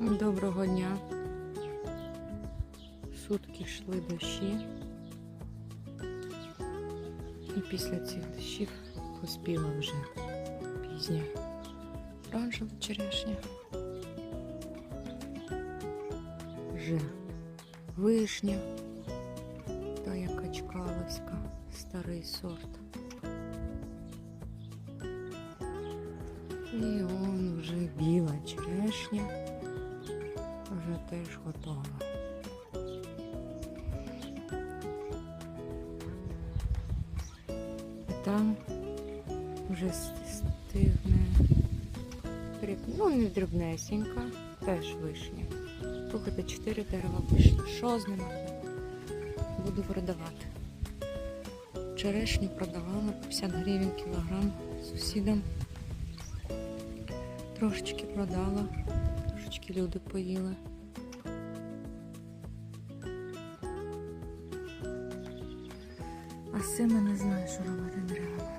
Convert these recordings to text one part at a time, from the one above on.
Доброго дня. Сутки йшли дощі. І після цих дощів поспіла вже пізня оранжева черешня. Вже вишня, та яка чкаловська, старий сорт. І он вже біла черешня вже теж готова. І там вже стигне ну не дрібнесенька, теж вишня. Слухайте, чотири дерева вишні. Що з ними? Буду продавати. Черешню продавала по 50 гривень кілограм сусідам. Трошечки продала, трошечки люди поїли. З цими не знаю, що робити треба.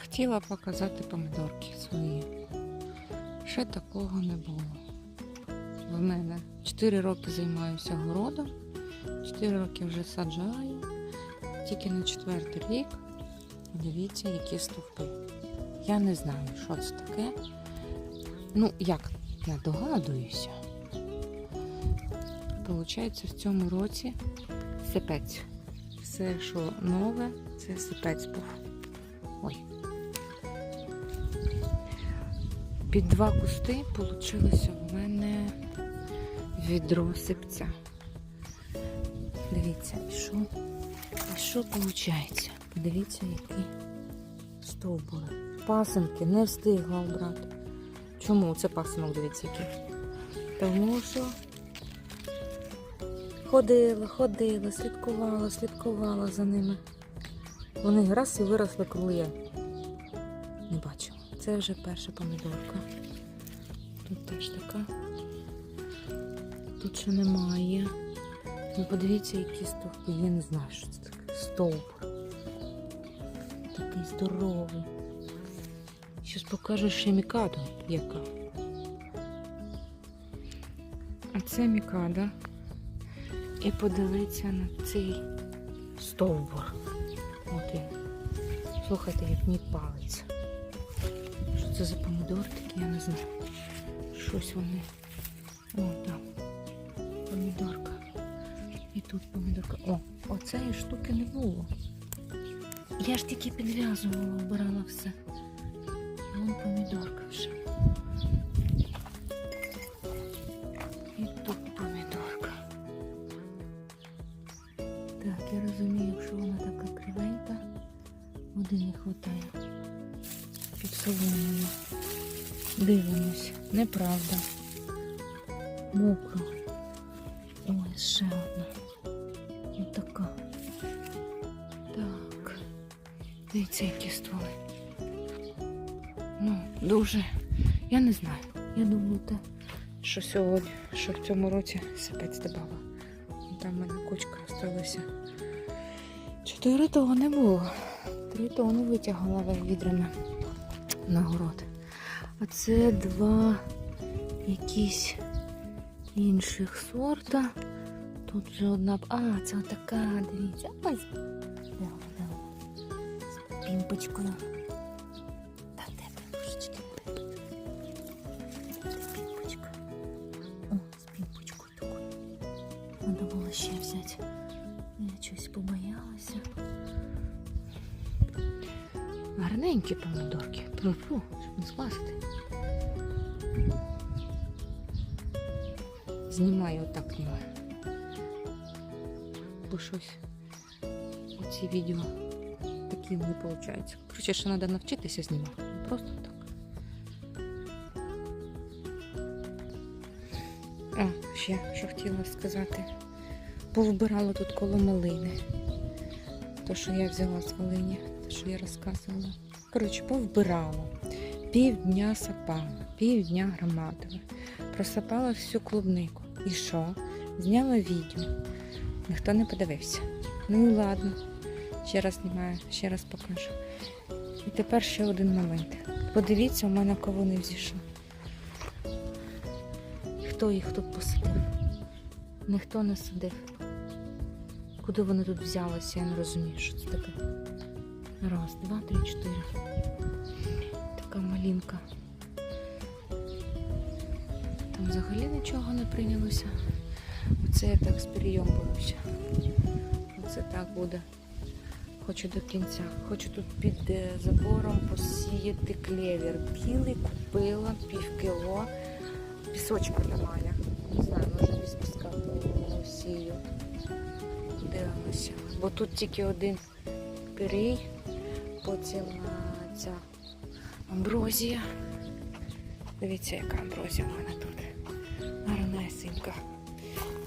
Хотіла показати помідорки свої. Ще такого не було. В мене 4 роки займаюся городом, 4 роки вже саджаю. Тільки на четвертий рік. Дивіться, які стовпи. Я не знаю, що це таке. Ну, як я догадуюся. Получається, в цьому році сипець. Все, що нове, це сипець був. Ой. Під два кусти вийшло в мене відро сипця. Дивіться, і що? А що виходить? Подивіться, які стовбури. Пасенки не встигла обрати. Чому це пасинок, дивіться, який? Тому що ходила, ходила, слідкувала, слідкувала за ними. Вони раз і виросли, коли я не бачила. Це вже перша помідорка. Тут теж така. Тут ще немає. Ну подивіться, які стовпи. Я не знаю, що це таке. Стовп. Такий здоровий. Щось покажу ще мікаду, яка. А це мікада. І подивіться на цей стовбур. Він. Слухайте, як мій палець. Що це за помідор такі, я не знаю. Щось вони. О, там. Помідорка. І тут помідорка. О, оцеї штуки не було. Я ж тільки підв'язувала, обирала все. Вон помідорка вже. Води не вистачає. Під соломою. Дивимось. Неправда. Мокро. Ой, ще одна. Ось така. Так. Дивіться, які стволи. Ну, дуже. Я не знаю. Я думаю, те, що сьогодні, що в цьому році сипець добава. Там в мене кучка залишилася. Чотири того не було. Три тони витягала відрами на город. А це два якісь інших сорта. Тут вже одна. А, це отака, дивіться. Ось. Де вона? З пімпочкою. Де пімпочки? Де пімпочка? О, з пімпочкою такою. Треба було ще взяти. Я щось побоялася. Гарненькі помідорки. Фу, щоб не скласти. Знімаю отак знімаю. Бо щось оці відео такі не виходить. Коротше, ще треба навчитися знімати. Просто так. А, ще що хотіла сказати. Повбирала тут коло малини. То, що я взяла з Волині, те, що я розказувала. Коротше, повбирала. Півдня сапала, півдня громадила. Просапала всю клубнику. І що? Зняла відео. Ніхто не подивився. Ну і ладно. Ще раз знімаю, ще раз покажу. І тепер ще один момент. Подивіться, у мене кавуни взійшли. Хто їх тут посадив? Ніхто не садив. Куди вони тут взялися, я не розумію, що це таке. Раз, два, три, чотири. Така малінка. Там взагалі нічого не прийнялося. Оце я так з перейомбуюся. Оце так буде. Хочу до кінця. Хочу тут під е, забором посіяти клевер. Білий купила пів кіло. Пісочку немає. Не знаю, може без піска посію. Дивимося. Бо тут тільки один пирій, потім ця амброзія. Дивіться, яка амброзія в мене тут. Гарнесенька.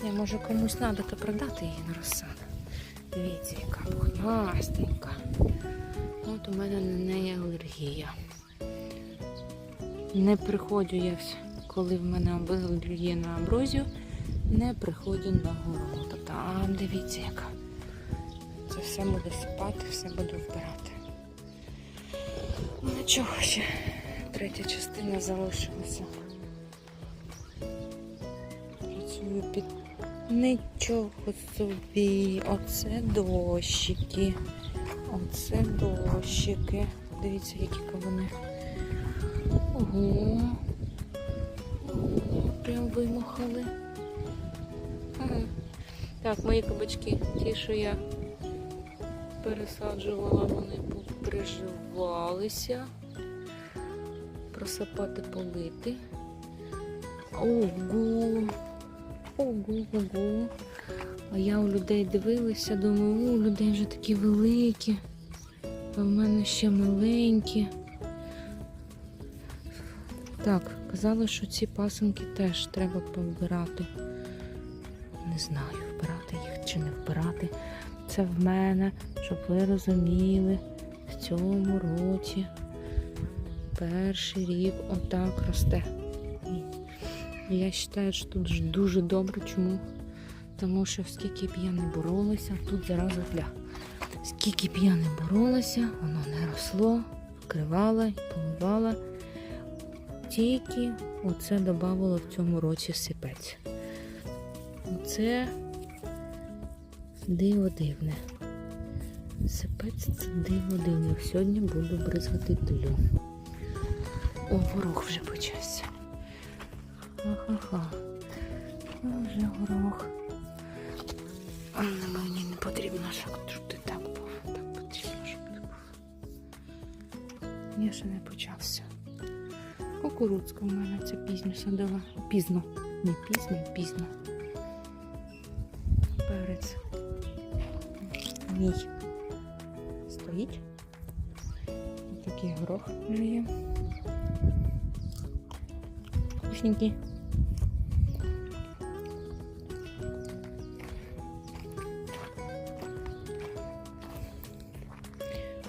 Я може комусь треба то продати її на розсаду. Дивіться, яка пухнастенька. От у мене на неї алергія. Не приходжу я, коли в мене алергія на амброзію, не приходжу на город. Там дивіться, яка. Все буду сипати, все буду вбирати. Ну нічого ще. Третя частина залишилася. Працюю під нічого собі. Оце дощики. Оце дощики. Дивіться, які кавуни. Ого, прям вимахали. Так, мої кабачки, ті, що я пересаджувала, вони приживалися. Просапати полити. Ого! Ого, ого. А я у людей дивилася, думаю, у людей вже такі великі, а в мене ще маленькі. Так, казали, що ці пасенки теж треба повбирати. Не знаю, вбирати їх чи не вбирати. Це в мене, щоб ви розуміли, в цьому році перший рік отак росте. І я вважаю, що тут дуже добре. Чому? Тому що скільки б я не боролася, тут зараза для. Скільки б я не боролася, воно не росло, вкривала поливала. Тільки оце додавало в цьому році сипець. Оце диво дивне. Сипець це диво дивне. Сьогодні буду бризгати тлю. О, горох вже почався. Ха-ха-ха. Вже горох. А мені не потрібно, щоб ти так був. Так потрібно, щоб ти був. Я ще не почався. Кукурудзка у мене це пізньо садила. Пізно. Не пізно, пізно. Перець. Мій. Стоїть. Ось Такий горох вже є. Вкусненький.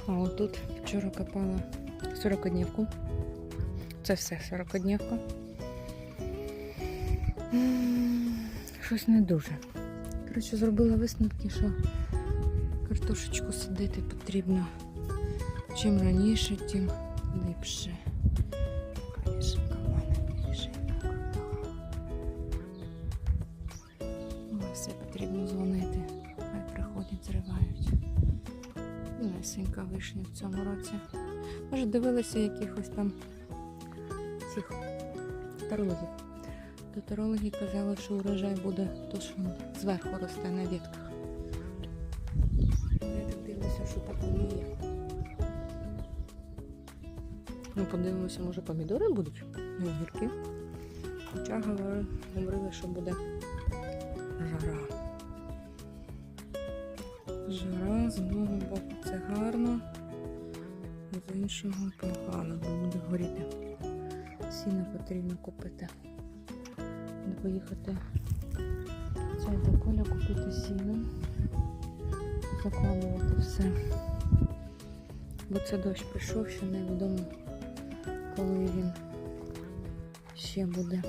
А отут вчора копала 40-днівку. Це все 40-днівка. Щось не дуже. Коротше, зробила висновки, що картошечку садити потрібно. Чим раніше, тим ліпше. Все потрібно дзвонити. Хай приходять, зривають. Лесенька вишня в цьому році. Може, дивилися якихось там цих тарологів. То тарологи казали, що урожай буде то, що зверху росте на ветках. Подивимося, може помідори будуть і огірки. Хоча говорили, що буде жара. Жара з одного боку це гарно, з іншого погано, бо буде горіти. Сіна потрібно купити. Треба поїхати цей до поля купити сіно, закладувати все. Бо це дощ прийшов, ще невідомо, коли він ще буде.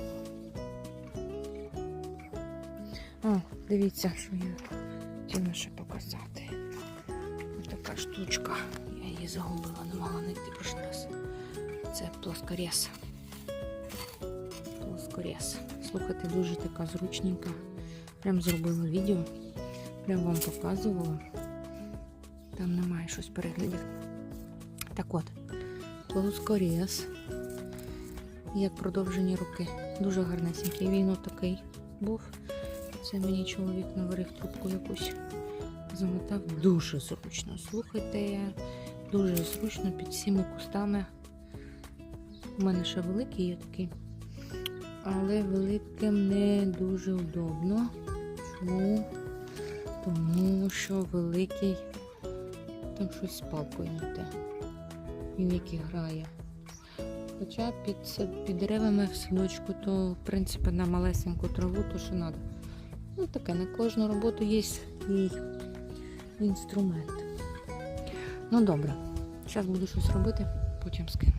А, дивіться, що я хотіла ще показати. Ось така штучка. Я її її загубила, не могла знайти прошлий раз. Це плоскорез. Плоскорез. Слухайте, дуже така зручненька. Прям зробила відео. Прям вам показувала. Там немає щось переглядів. Так от, плоскорез. Як продовжені руки. Дуже гарнесенький. Він отакий був. Це мені чоловік наварив трубку якусь. Замотав дуже зручно. Слухайте, дуже зручно під всіми кустами. У мене ще великий є такий. Але великим не дуже удобно. Чому? Тому що великий там щось з палкою не те. Він який грає. Хоча під, під деревами в садочку, то в принципі на малесеньку траву, то що треба. Ну таке, на кожну роботу є свій інструмент. Ну добре, зараз буду щось робити, потім скину.